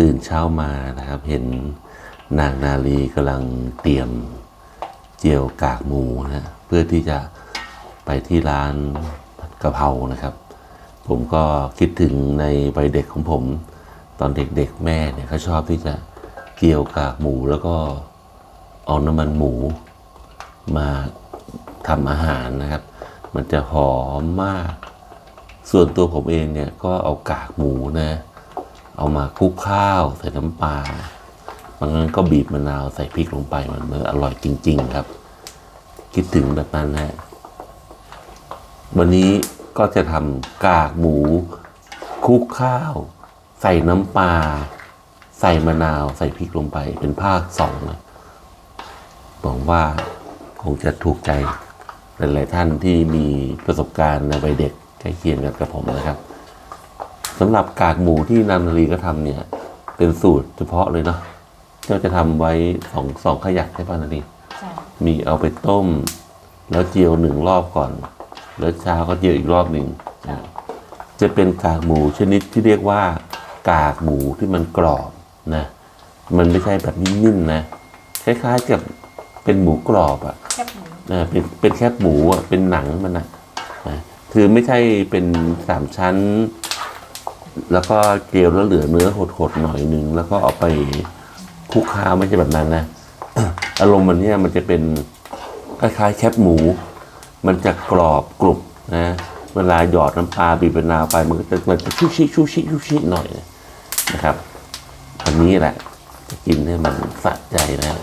ตื่นเช้ามานะครับ เห็นนางนาลีกำลังเตรียมเจียวกากหมูนะเพื่อที่จะไปที่ร้านกะเพรานะครับ ผมก็คิดถึงในวัยเด็กของผม ตอนเด็กๆแม่เนี่ยเขาชอบที่จะเกี่ยวกากหมูแล้วก็เอาน้ำมันหมูมาทำอาหารนะครับ มันจะหอมมาก ส่วนตัวผมเองเนี่ยก็เอากากหมูนะ เอามาคลุกข้าวใส่น้ำปลาบางครั้งก็บีบมะนาวใส่พริกลงไปมันมันอร่อยจริง ๆ ครับ คิดถึงแบบนั้นนะวันนี้ก็จะทำกากหมูคลุกข้าว ใส่น้ำปลาใส่มะนาวใส่พริกลงไป เป็นภาคสองนะหวังว่าคงจะถูกใจหลายๆท่านที่มีประสบการณ์ในวัยเด็กใกล้เคียงกันกับผมนะครับ สำหรับกากหมูที่นันทรีก็ทำเนี่ย เป็นสูตรเฉพาะเลยเนาะเจ้าจะทำไว้สองสองขยักใช่ป่ะนันทรีใช่มีเอาไปต้ม แล้วเจียวหนึ่งรอบก่อน แล้วเช้าก็เจียวอีกรอบหนึ่งอ่าจะเป็นกากหมูชนิดที่เรียกว่า กากหมูที่มันกรอบนะมันไม่ใช่แบบนิ่มๆนะคล้ายๆกับเป็นหมูกรอบอะแคบหมู่ะเป็นเป็นแคบหมูอะเป็นหนังมันนะนะคือไม่ใช่เป็นสามชั้น แล้วก็เจียวแล้วเหลือเนื้อหดๆหน่อยหนึ่งแล้วก็เอาไปคุกข้าไม่ใช่แบบนั้นนะอารมณ์มันเนี่ยมันจะเป็นคล้ายๆแคบหมู มันจะกรอบกรุบนะเวลาหยอดน้ำปลาบีบมะนาวไปมันก็จะมันจะชูชิชูชิชูชิหน่อยนะครับอันนี้แหละจะกินให้มันสะใจนะ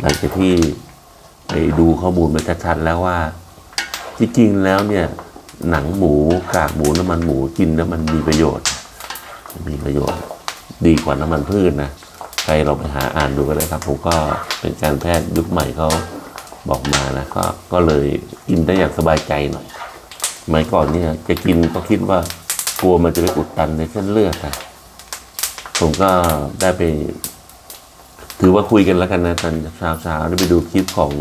หลังจากที่ไปดูข้อมูลมาชัดๆแล้วว่าจริงๆแล้วเนี่ย หนังหมูกากหมูน้ำมันหมูกินแล้วมันมีประโยชน์ มีประโยชน์ ดีกว่าน้ำมันพืชนะใครลองไปหาอ่านดูก็ได้ครับ ผมก็เป็นการแพทย์ยุคใหม่เขาบอกมานะก็ก็เลยกินได้อย่างสบายใจหน่อยสมัยก่อนเนี่ยจะกินก็คิดว่ากลัวมันจะไปอุดตันในเส้นเลือดนะผมก็ได้ไป ถือว่าคุยกันแล้วกันนะตอนเช้าๆได้ไปดูคลิปของ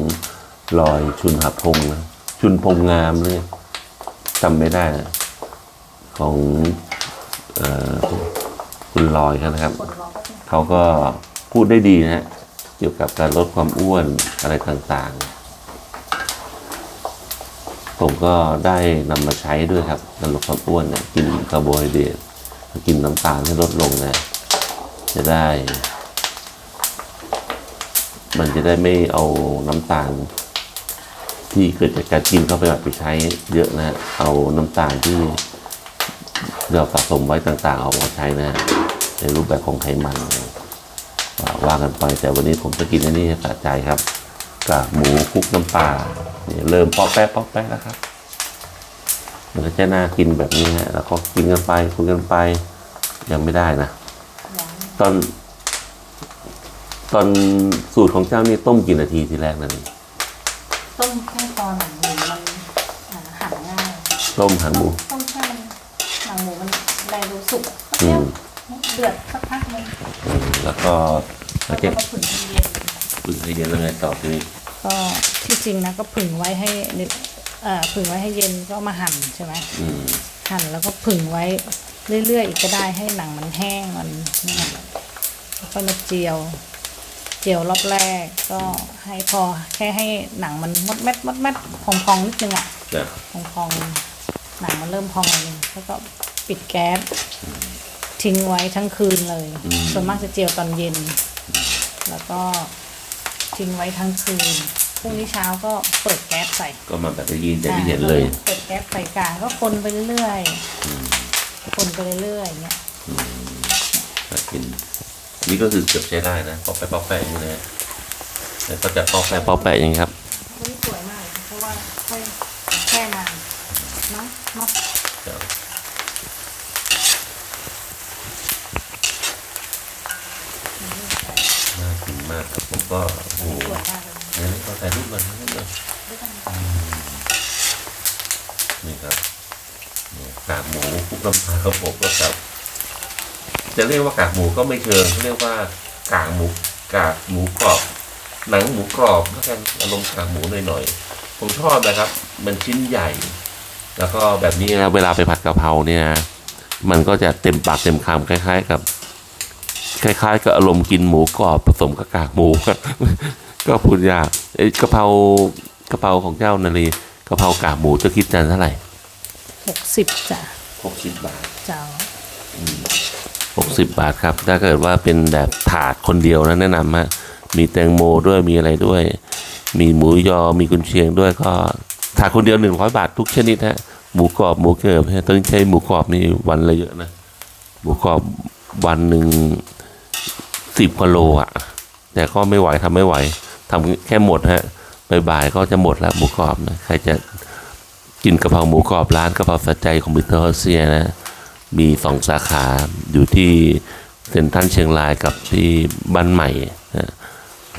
ลอยชุนหับพงษ์นะชุนพงษ์งามเลย จำไม่ได้นะของออคุณลอยเขานะครับ เขาก็พูดได้ดีนะฮะเกี่ยวกับการลดความอ้วนอะไรต่างๆ ผมก็ได้นำมาใช้ด้วยครับการลดความอ้วนเนี่ยกินคาร์โบไฮเดรตกินน้ำตาลให้ลดลงนะ จะได้ มันจะได้ไม่เอาน้ำตาล ที่เกิดจากการกินเข้าไปแบบไปใช้เยอะนะ เอาน้ำตาลที่เราสะสมไว้ต่างๆ เอามาใช้นะ ในรูปแบบของไขมันว่าวากันไปแต่วันนี้ผมจะกินอันนี้ให้สะใจครับกากหมูคลุกน้ำปลาเนี่ยเริ่มปอกแป๊ะปอกแป๊ะแล้วครับมันก็จะน่ากินแบบนี้ฮะแล้วก็กินกันไปคุยกันไปยังไม่ได้นะ ตอน ตอนสูตรของเจ้านี่ต้มกี่นาทีทีแรกนั่นเอง ต้มแค่ตอนหนังหมูมันอ่าหั่นง่ายต้มหันหมู ต้มแค่มันหนังหมูมันแรงดูสุกอะอืเดี๋ยวม เดือดสักพักหนึงแล้วก็หลัแล้งวจากก็ผึ่งให้เย็นปึ้งให้เย็นแล้วไงต่อทีนี้ก็ที่จริงนะก็ผึ่งไว้ให้นิดเอ่อผึ่งไว้ให้เย็นก็เอามาหั่นใช่ไหมอืมหั่นแล้วก็ผึ่งไว้เรื่อยๆอีกก็ได้ให้หนังมันแห้งมันเนี่ยแล้วก็มาเจียวเจียวรอบแรก ก็ให้พอแค่ให้หนังมันมดเม็ดมดเม็ดพองๆนิดนึงอะจ้ะพองๆหนังมันเริ่มพองหน่อยนึงแล้วก็ปิดแก๊สทิ้งไว้ทั้งคืนเลยส่วนมากจะเจียวตอนเย็น แล้วก็ทิ้งไว้ทั้งคืนพรุ่งนี้เช้าก็เปิดแก๊สใส่ ก็มาแบบที่ยินจะที่เห็นเลยเปิดแก๊สใส่กาก็คนไปเรื่อยๆคนไปเรื่อยๆอย่างเงี้ยน่ากิน นี่ก็คือเกือบใช้ได้นะปอกแปะปอกแปะอย่างนี้นะแล้วก็จะปอกแปะปอกแปะอย่างนี้ครับวันนี้สวยมากเลยเพราะว่าค่อยแค่นานเนาะเนาะน่ากินมากครับผมก็โอ้โหสวยมากเลยงั้นก็ถ่ายรูปก่อนถ่ายรูปก่อนด้วยกันนี่ครับเนี่ยกากหมูคลุกน้ำปลาครับผมก็ครับ จะเรียกว่ากากหมูก็ไม่เชิงเขาเรียกว่ากากหมูกากหมูกรอบ หนังหมูกรอบแล้วกันอารมณ์กากหมูหน่อยๆผมชอบนะครับ มันชิ้นใหญ่ แล้วก็แบบนี้นะเวลาไปผัดกะเพราเนี่ยนะมันก็จะเต็มปากเต็มคำคล้าย ๆ กับ คล้าย ๆ กับอารมณ์กินหมูกรอบผสมกับกากหมูก็พูดยากเอ้ยกะเพรากะเพราของเจ้านาลีกะเพรากากหมูจะคิดจานเท่าไหร่หกสิบจ้ะหกสิบบาทเจ้า หกสิบาทครับ ถ้าเกิดว่าเป็นแบบถาดคนเดียวนะแนะนำฮะมีแตงโมด้วยมีอะไรด้วย มีหมูยอมีกุนเชียงด้วยก็ถาดคนเดียวหนึ่งร้อยบาททุกชนิดฮะหมูกรอบหมูเกลือบต้องใช้หมูกรอบนี่วันละเยอะนะหมูกรอบวันหนึ่งสิบกว่าโลอะ แต่ก็ไม่ไหวทำไม่ไหวทำแค่หมดฮะบ่ายๆก็จะหมดแล้วหมูกรอบนะใครจะกินกะเพราหมูกรอบร้านกะเพราสัจใจของมิสเตอร์เซียนะ มีสองสาขาอยู่ที่เซ็นทรัลเชียงรายกับที่บ้านใหม่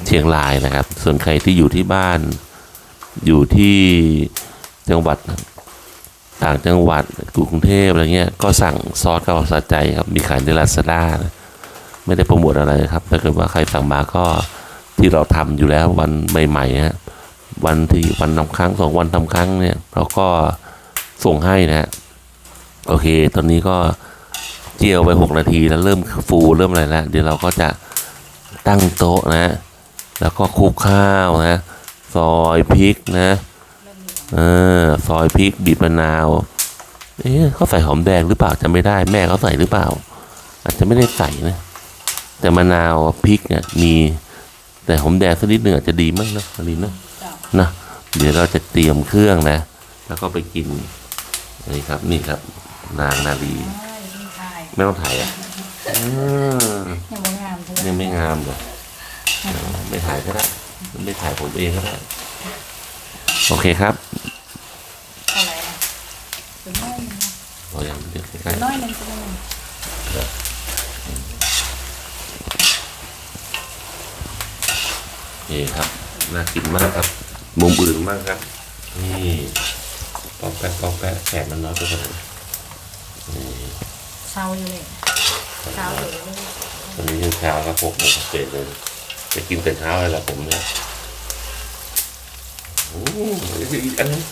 เชียงรายนะครับ ส่วนใครที่อยู่ที่บ้าน อยู่ที่จังหวัดต่างจังหวัดกรุงเทพอะไรเงี้ยก็สั่งซอสกระเพราสะใจครับมีขายในลาซาด้าไม่ได้โปรโมทอะไรครับถ้าเกิดว่าใครสั่งมาก็ที่เราทำอยู่แล้ววันใหม่ๆฮะวันที่วันทำครั้งสองวันทำครั้งเนี่ยเราก็ส่งให้นะฮะ โอเค ตอนนี้ก็เจียวไปหกนาทีแล้วเริ่มฟูเริ่มอะไรแล้ว เดี๋ยวเราก็จะตั้งโต๊ะนะ แล้วก็คลุกข้าวนะ ซอยพริกนะเออซอยพริกบีบมะนาว เอ๊ะเขาใส่หอมแดงหรือเปล่าจะไม่ได้แม่เขาใส่หรือเปล่า อาจจะไม่ได้ใส่นะ แต่มะนาวพริกเนี่ยมี แต่หอมแดงสักนิดหนึ่งอาจจะดีมั้งนะอลินนะเจ้านะเดี๋ยวเราจะเตรียมเครื่องนะ แล้วก็ไปกินนี่ครับนี่ครับ นางนาลีไม่ต้องถ่ายอะอืมยังไม่งามใช่ไหมยังไม่งามเลยไม่ถ่ายก็ได้ไม่ถ่ายผมเองก็ได้โอเคครับเท่าไหร่นะเป็นน้อยหนึงนะเรายังเรียกใกล้เป็นน้อยหนึงเป็นน้อยหนึงๆโอเคครับน่ากินมากครับมุมอื่นมากครับ นี่ปอกแปะปอกแปะแขกมันน้อยไปหน่อย เช้าอยู่เลยเช้าอยู่เลยตอนนี้ยังเช้าครับหกโมงเศษเลยจะกินแต่เช้าเลยแหละผมเนี่ยโอ้โหอีกอันนึง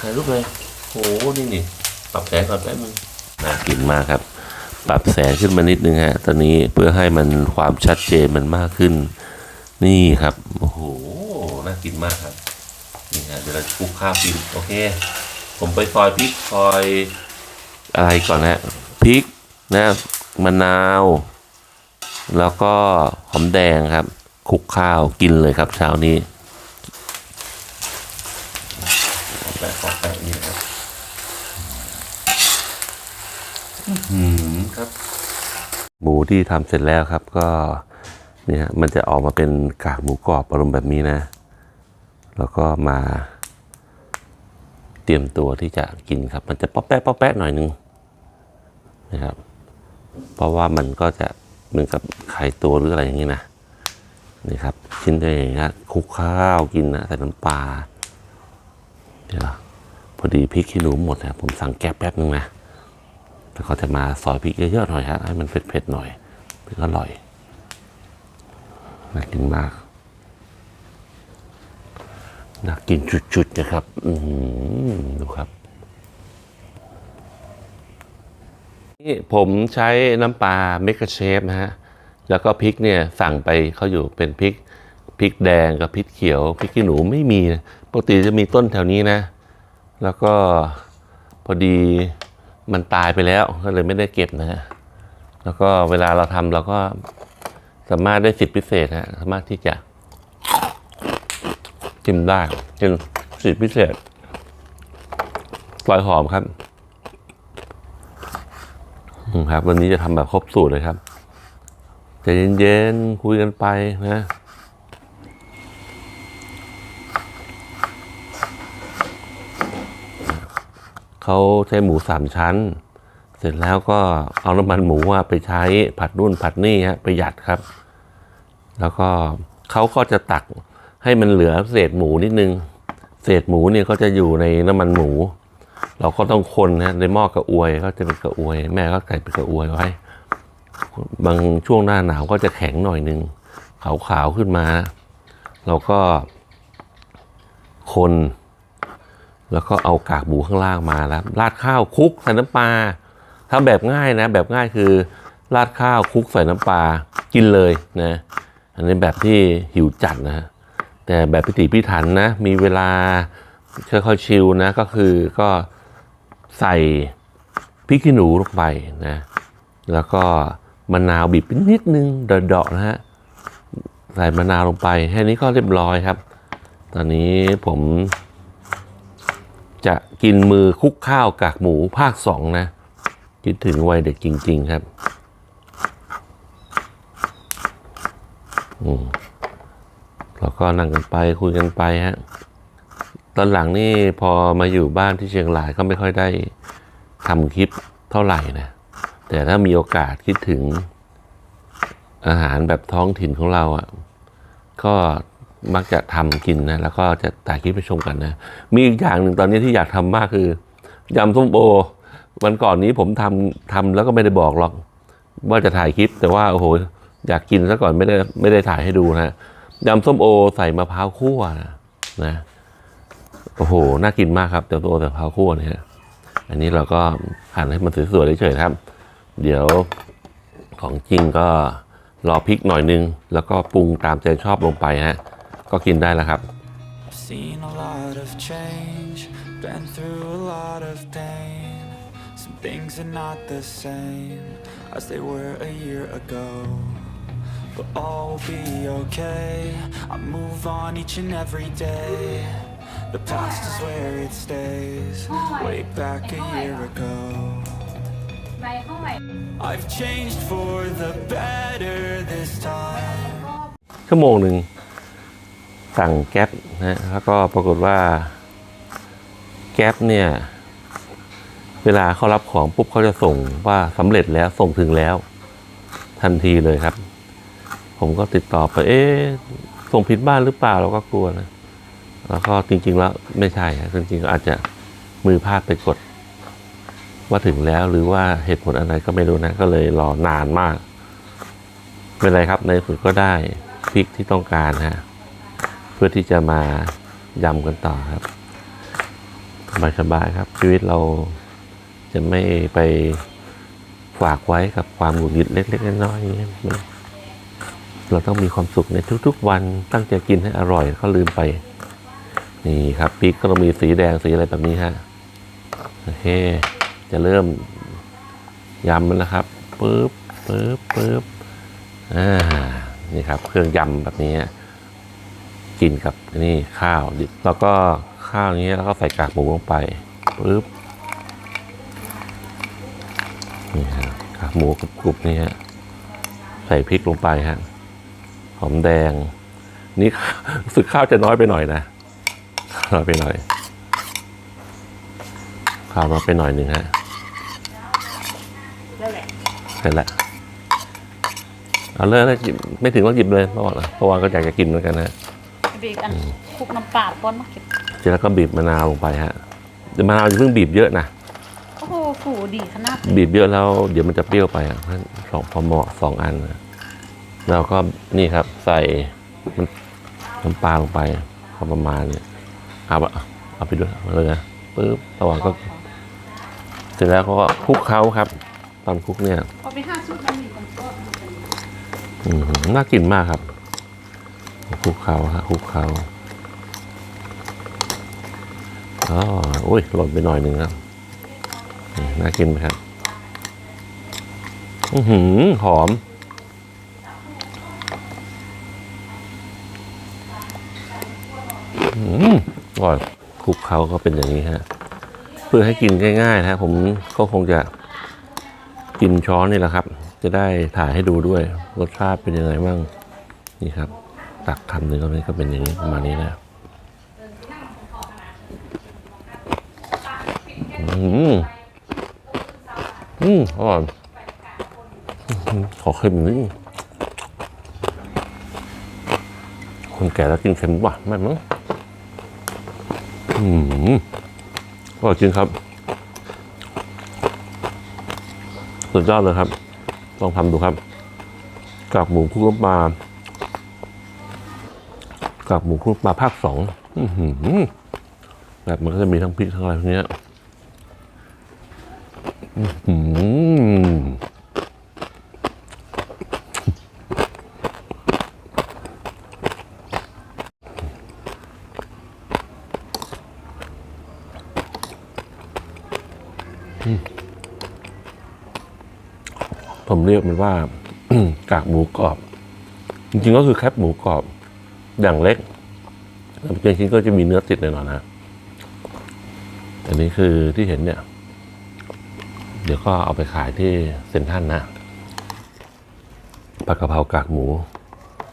ถ่ายรูปเลยโอ้โหนี่นี่ปรับแสงก่อนแป๊บนึงน่ากินมากครับ ปรับแสงขึ้นมานิดนึงฮะ ตอนนี้เพื่อให้มันความชัดเจนมันมากขึ้น นี่ครับโอ้โหน่ากินมากครับนี่ฮะเดี๋ยวเราจะคลุกข้าวกินโอเค ผมไปซอยพริกซอย อะไรก่อนนะพริกนะมะนาว แล้วก็หอมแดงครับคลุกข้าวกินเลยครับเช้านี้แปะขอแปะนี่นะครับอืมครับหมูที่ทำเสร็จแล้วครับก็เนี่ยมันจะออกมาเป็นกากหมูกรอบอารมณ์แบบนี้นะ แล้วก็มา เตรียมตัวที่จะกินครับ มันจะป๊อปแป๊ะป๊อปแป๊ะหน่อยนึงนะครับ เพราะว่ามันก็จะเหมือนกับไข่ตัวหรืออะไรอย่างนี้นะนี่ครับ ชิ้นตัวอย่างนี้ยคุกข้าวกินนะใส่น้ำปลาเดี๋ยวพอดีพริกขี้หนูหมดนะผมสั่งแก๊บแป๊บนึงนะแล้วก็จะมาซอยพริกเยอะๆหน่อยฮะให้มันเผ็ดๆหน่อยถึงอร่อยน่ากินมาก น่ากินจุดๆนะครับ อืดูครับ นี่ผมใช้น้ำปลาเมกะเชฟนะฮะ แล้วก็พริกเนี่ยสั่งไปเขาอยู่เป็นพริกพริกแดงกับพริกเขียวพริกขี้หนูไม่มีปกติจะมีต้นแถวนี้นะ แล้วก็พอดีมันตายไปแล้วก็เลยไม่ได้เก็บนะฮะแล้วก็เวลาเราทำเราก็สามารถได้สิทธิพิเศษฮะสามารถที่จะ กินได้เป็นสิทธิพิเศษปลอยหอมครับครับ วันนี้จะทำแบบครบสูตรเลยครับใจเย็นๆคุยกันไปนะเขาใช้หมูสามชั้น เสร็จแล้วก็เอาน้ำมันหมูอะไปใช้ผัดนู่นผัดนี่ฮะประหยัดครับ แล้วก็เขาก็จะตัก ให้มันเหลือเศษหมูนิดนึง เศษหมูเนี่ยก็จะอยู่ในน้ำมันหมู เราก็ต้องคนนะในหม้อกระอวยก็จะเป็นกระอวย แม่ก็ใส่เป็นกระอวยไว้ บางช่วงหน้าหนาวก็จะแข็งหน่อยหนึ่งขาวๆขึ้นมา เราก็คน แล้วก็เอากากหมูข้างล่างมาแล้วราดข้าวคลุกใส่น้ำปลาถ้าแบบง่ายนะ แบบง่ายคือราดข้าวคลุกใส่น้ำปลากินเลยนะ อันนี้แบบที่หิวจัดนะ แต่แบบพิถีพิถันนะ มีเวลาค่อยๆชิลนะก็คือก็ใส่พริกขี้หนูลงไปนะ แล้วก็มะนาวบีบนิดนึงเดาะๆนะฮะใส่มะนาวลงไปแค่นี้ก็เรียบร้อยครับ ตอนนี้ผมจะกินมือคุกข้าวกากหมูภาคสองนะคิดถึงวัยเด็กจริง ๆ ครับ อืม เราก็นั่งกันไปคุยกันไปฮะตอนหลังนี่พอมาอยู่บ้านที่เชียงรายก็ไม่ค่อยได้ทำคลิปเท่าไหร่นะแต่ถ้ามีโอกาสคิดถึงอาหารแบบท้องถิ่นของเราอะ่ะก็มักจะทำกินนะแล้วก็จะถ่ายคลิปไปชมกันนะ มีอีกอย่างหนึ่งตอนนี้ที่อยากทำมากคือยำส้มโอวันก่อนนี้ผมทำทำแล้วก็ไม่ได้บอกหรอก ว่าจะถ่ายคลิป แต่ว่าโอ้โหอยากกินซะก่อนไม่ได้ไม่ได้ถ่ายให้ดูนะ ยำส้มโอใส่มะพร้าวคั่วนะนะโอ้โหน่ากินมากครับยำส้มโอใส่มะพร้าวคั่วเนี่ยอันนี้เราก็หั่นให้มันสวยๆเฉยๆครับ เดี๋ยวของจริงก็รอพริกหน่อยนึง แล้วก็ปรุงตามใจชอบลงไปฮะก็กินได้แล้วครับ Seen a lot of change, been through a lot of pain. Some things are not the same as they were a year ago. But all will be okay. I move on each and every day. The past is where it stays, way back a year ago. I've changed for the better this time. ชั่วโมงหนึ่งสั่งแก๊ปนะแล้วก็ปรากฏว่าแก๊ปเนี่ย เวลาเขารับของปุ๊บเขาจะส่งว่าสำเร็จแล้วส่งถึงแล้ว ทันทีเลยครับ ผมก็ติดต่อไปเอ๊ะส่งผิดบ้านหรือเปล่าเราก็กลัวนะแล้วก็จริง ๆ แล้วไม่ใช่ฮะจริงๆอาจจะมือพลาดไปกด ว่าถึงแล้วหรือว่าเหตุผลอะไรก็ไม่รู้นะ ก็เลยรอนานมากไม่เป็นไรครับในสุดก็ได้พริกที่ต้องการฮะเพื่อที่จะมายำกันต่อครับสบายๆครับ ชีวิตเราจะไม่ไปฝากไว้กับความหงุดหงิดเล็กๆน้อยๆอย่างเงี้ย เราต้องมีความสุขในทุกๆ วันตั้งใจกินให้อร่อยก็ลืมไป นี่ครับพริกก็ต้องมีสีแดงสีอะไรแบบนี้ฮะโอเค จะเริ่มยำมันแล้วครับปึ๊บปึ๊บปึ๊บอ่านี่ครับ เครื่องยำแบบนี้กินกับนี่ข้าวแล้วก็ข้าวนี้แล้วก็ใส่กากหมูลงไปปึ๊บนี่ฮะกากหมูกรุบๆนี่ฮะใส่พริกลงไปฮะ หอมแดง นี่รู้สึกข้าวจะน้อยไปหน่อยนะ น้อยไปหน่อย ข้าวน้อยไปหน่อยหนึ่งฮะแล้วแหละเสร็จแล้วเอาเลยนะหยิบไม่ถึงต้องหยิบเลยเพราะว่าเพราะว่าก็อยากจะกินเหมือนกันนะบีบกันคลุกน้ำปลาป้อนมาเก็บเสร็จแล้วก็บีบมะนาวลงไปฮะแต่มะนาวอย่าเพิ่งบีบเยอะนะโอ้โหฝูดีขนาดบีบเยอะแล้วเดี๋ยวมันจะเปรี้ยวไปอะเพราะฉะนั้นสองพอเหมาะสองอันนะ แล้วก็นี่ครับใส่น้ำปลาลงไปพอประมาณเนี่ยเอาอะเอาไปด้วยเอาเลยนะปึ๊บระหว่างก็ เสร็จแล้วก็คลุกเคล้าครับ ตอนคลุกเนี่ยพอไปห้าชุดมันมีคนก็อืมน่ากินมากครับคลุกเคล้าฮะคลุกเคล้าอ๋ออุ้ยหล่นไปหน่อยหนึ่งครับอืมน่ากินไหมครับ อือหือหอม อื มอร่อยคลุกเคล้าก็เป็นอย่างนี้ฮะเพื่อให้กินง่ายๆนะฮะผมก็คงจะกินช้อนนี่แหละครับ จะได้ถ่ายให้ดูด้วยรสชาติเป็นยังไงบ้างนี่ครับ ตักคำหนึ่งก็นี้ก็เป็นอย่างนี้ประมาณนี้นะอืมอืมอร่อยอื้อหือขอเค็มนิดนึงคนแก่แล้วกินเค็มว่ะไม่มั้ง อืมอร่อยจริงครับสุดยอดเลยครับ ลองทำดูครับกากหมูคลุกน้ำปลากากหมูคลุกปลาภาคสองแบบมันก็จะมีทั้งพริกทั้งอะไรพวกเนี้ยอื้อหือ ผม เรียกมันว่ากากหมูกรอบ จริงๆก็คือแคบหมูกรอบอย่างเล็กแล้วจริงๆก็จะมีเนื้อติดหน่อยนะอันนี้คือที่เห็นเนี่ย เดี๋ยวก็เอาไปขายที่เซ็นทรัลนะผัดกะเพรากากหมู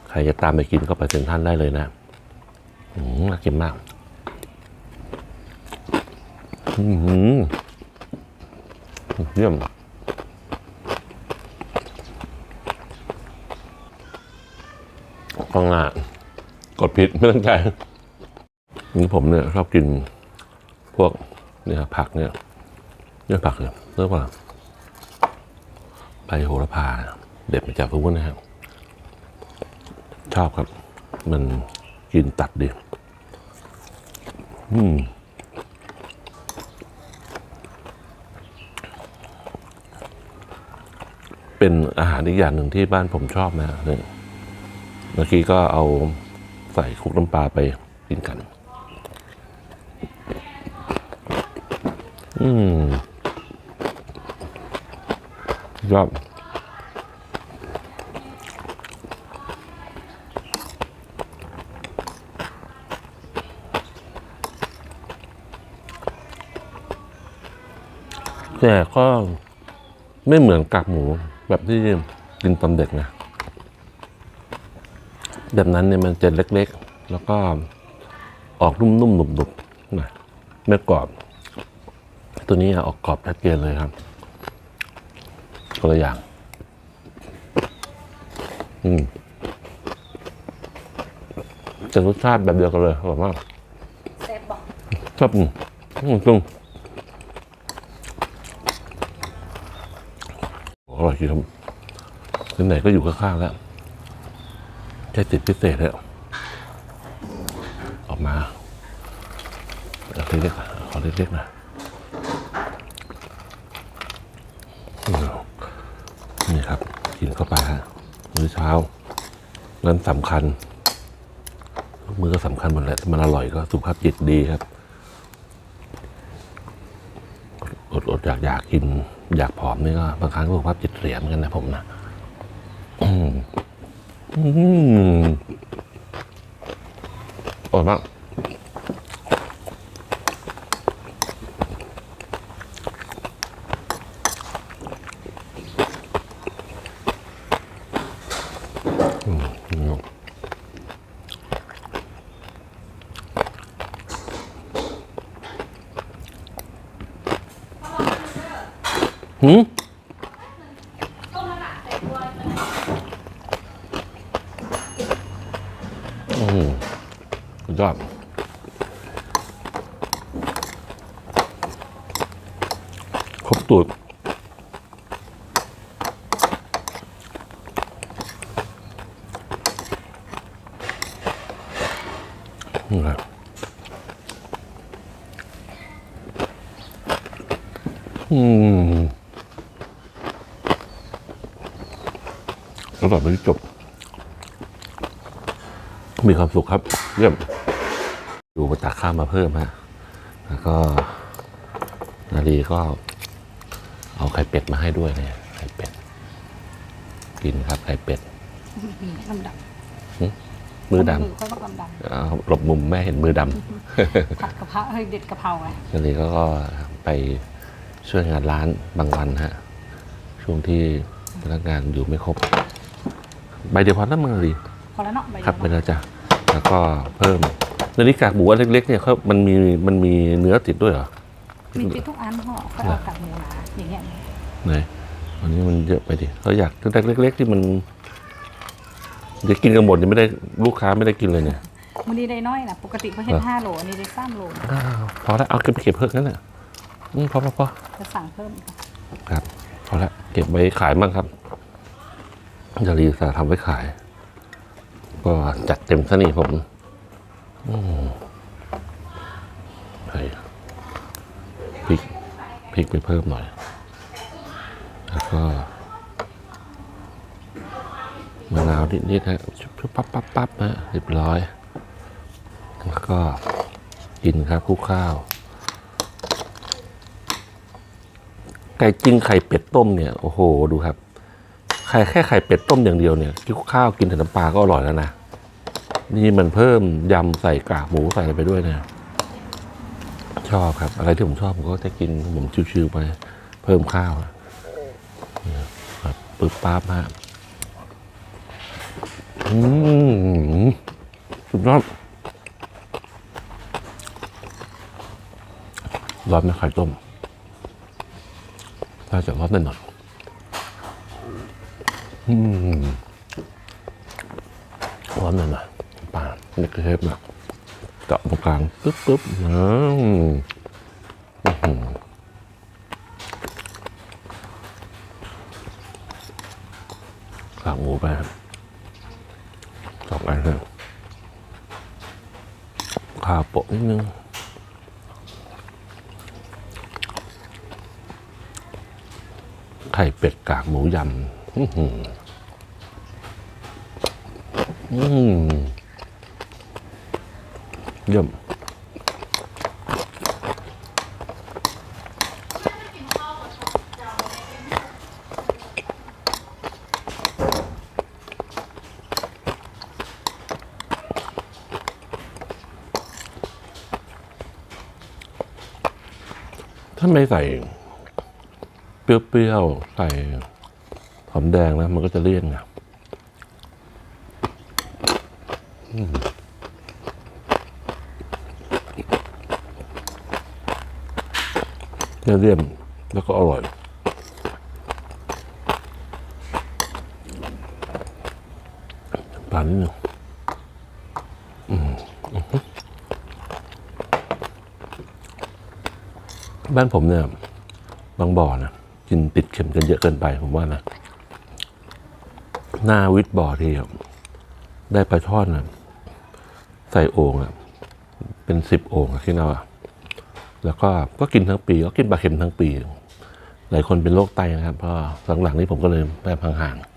ใครจะตามไปกินก็ไปเซ็นทรัลได้เลยนะอืมน่ากินมากอืมเยี่ยม กล้องหน้ากดผิดไม่ตั้งใจนี่ผมเนี่ยชอบกินพวกเนี่ยผักเนี่ยเนี่ยผักเนี่ยเรียกว่าใบโหระพา เด็ดมาจากพวกนู้นนะครับชอบครับ มันกินตัดดีอืมเป็นอาหารอีกอย่างหนึ่งที่บ้านผมชอบนะเนี่ย เมื่อกี้ก็เอาใส่คุกน้ำปลาไปกินกัน อืมยอดแต่ก็ไม่เหมือนกากหมูแบบที่กินตอนเด็กนะ แบบนั้นเนี่ยมันจะเล็กๆ แล้วก็ออกนุ่มๆหนุบๆนะไม่กรอบ ตัวนี้ออกกรอบชัดเจนเลยครับตัวละอย่าง อืมแต่รสชาติแบบเดียวกันเลยอร่อยมากแซ่บบอกชอบอืมอืมจริงโอ้อร่อยจริงครับที่ไหนก็อยู่ข้างๆแล้ว แค่ติดพิเศษแล้วออกมาเอาเล็กๆขอเล็กๆนะนี่ครับ กินเข้าไปฮะมื้อเช้า นั้นสำคัญทุกมือก็สำคัญหมดแหละมันอร่อยก็สุขภาพจิตดีครับอดอดอยากอยากกิน อยากผอมนี่ก็บางครั้งสุขภาพจิตเสียเหมือนกันนะผมนะ อืมอืมอร่อยมากอืมอืมหืม อืมสุดยอดครบ ตูดนี่ครับอืมอร่อยไปที่จบ มีความสุขครับ เยี่ยม ดูมาตักข้าวมาเพิ่มฮะ แล้วก็ นาลีก็ ไข่เป็ดมาให้ด้วยเนี่ยไข่เป็ด กินครับไข่เป็ดมีลำดับมือดค่อยบอกลำดับำเอาหลบมุมแม่เห็นมือดผัดกะเพราเฮ้ยเด็ดกะเพราไงำนาลีก็ไปช่วยงานร้านบางวันฮะ ช่วงที่พนักงานอยู่ไม่ครบ ใบเดียวพอแล้วมึงนาลีพอแล้วเนาะใบครับไปเดียวแล้วจ้ะแล้วก็เพิ่มนาฬิกากหมูอันเล็กๆเนี่ยเขามันมีมันมีเนื้อติดด้วยเหรอมีติดทุกอันห่อก็เอากากหมูหนาอย่างเงี้ย ไหนอันนี้มันเยอะไปดิเขาอยากเล็ก ๆ ที่มันเดี๋ยวกินกันหมดยังไม่ได้ลูกค้าไม่ได้กินเลยเนี่ยมันนี้ได้น้อยนะปกติเขาเห็นห้าโลอันนี้ได้สามโลอ้าวพอแล้วเอาเก็บไปเก็บเพิ่มนั่นแหละอืมพอพอพอจะสั่งเพิ่มอีกครับ พอแล้วเก็บไว้ขายบ้างครับจะรีสาทำไว้ขาย ก็จัดเต็มซะนี่ผมอืมใส่พริกพริกไปเพิ่มหน่อย แล้วก็มะนาวนิดๆฮะชุบปั๊บปั๊บปั๊บฮะเรียบร้อย แล้วก็กินครับคลุกข้าว ไก่จิ้งไข่เป็ดต้มเนี่ยโอ้โหดูครับไข่แค่ไข่เป็ดต้มอย่างเดียวเนี่ยกินข้าวกินแต่น้ำปลาก็อร่อยแล้วนะนี่มันเพิ่มยำใส่กากหมูใส่อะไรไปด้วยเนี่ยชอบครับ อะไรที่ผมชอบผมก็จะกินผมชิวๆไปเพิ่มข้าว ปึ๊บปั๊บฮะอืมสุดยอดร้อนไหมไข่ต้มน่าจะร้อนหน่อยๆอืมร้อนหน่อยๆปลาเล็กเทปนะเจาะตรงกลางปึ๊บปึ๊บอืมอื้อหือ กากหมูไปครับสองอันเลยข้าวโปะนิดนึงไข่เป็ดกากหมูยำ อื้อหืออืม ถ้าไม่ใส่ เปรี้ยวๆ ใส่หอมแดงนะ มันก็จะเลี่ยนไงเลี่ยนๆแล้วก็อร่อย ปลานิดหนึ่งอืมอื้อหือ บ้านผมเนี่ยบางบ่อนะกินติดเข็มกันเยอะเกินไปผมว่านะ หน้าวิทบ่อที่ได้ปลาช่อนนะใส่โอ่งอะเป็นสิบโอ่งอะคิดเอาอะแล้วก็ก็กินทั้งปีก็กินปลาเค็มทั้งปี หลายคนเป็นโรคไตนะครับเพราะหลังๆนี้ผมก็เลยแบบห่างๆ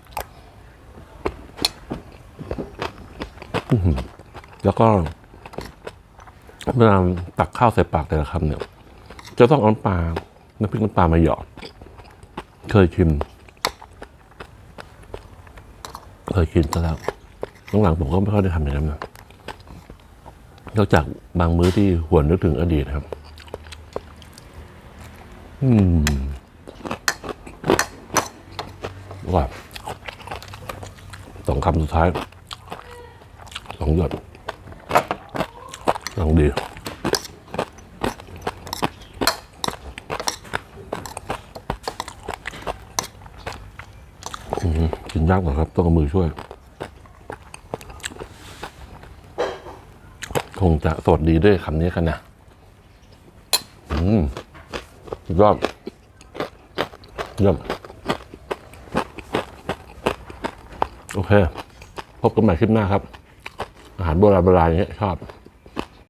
แล้วก็เวลาตักข้าวใส่ปากแต่ละคำเนี่ย จะต้องเอาน้ำปลาน้ำพริกน้ำปลามาหยอดเคยชิม เคยกินซะแล้วหลังๆผมก็ไม่ค่อยได้ทำอย่างนั้นนะนอกจากบางมื้อที่หวนนึกถึงอดีตครับ อืมว่าสองคำสุดท้ายสองหยดลองดี อื้อหือกิน ยากกว่าครับ ต้องเอามือช่วย คงจะสดดีด้วยคำนี้กันนะ อืมสุดยอดโอเค พบกันใหม่คลิปหน้าครับ อาหารโบราณโบราณอย่างเงี้ยชอบ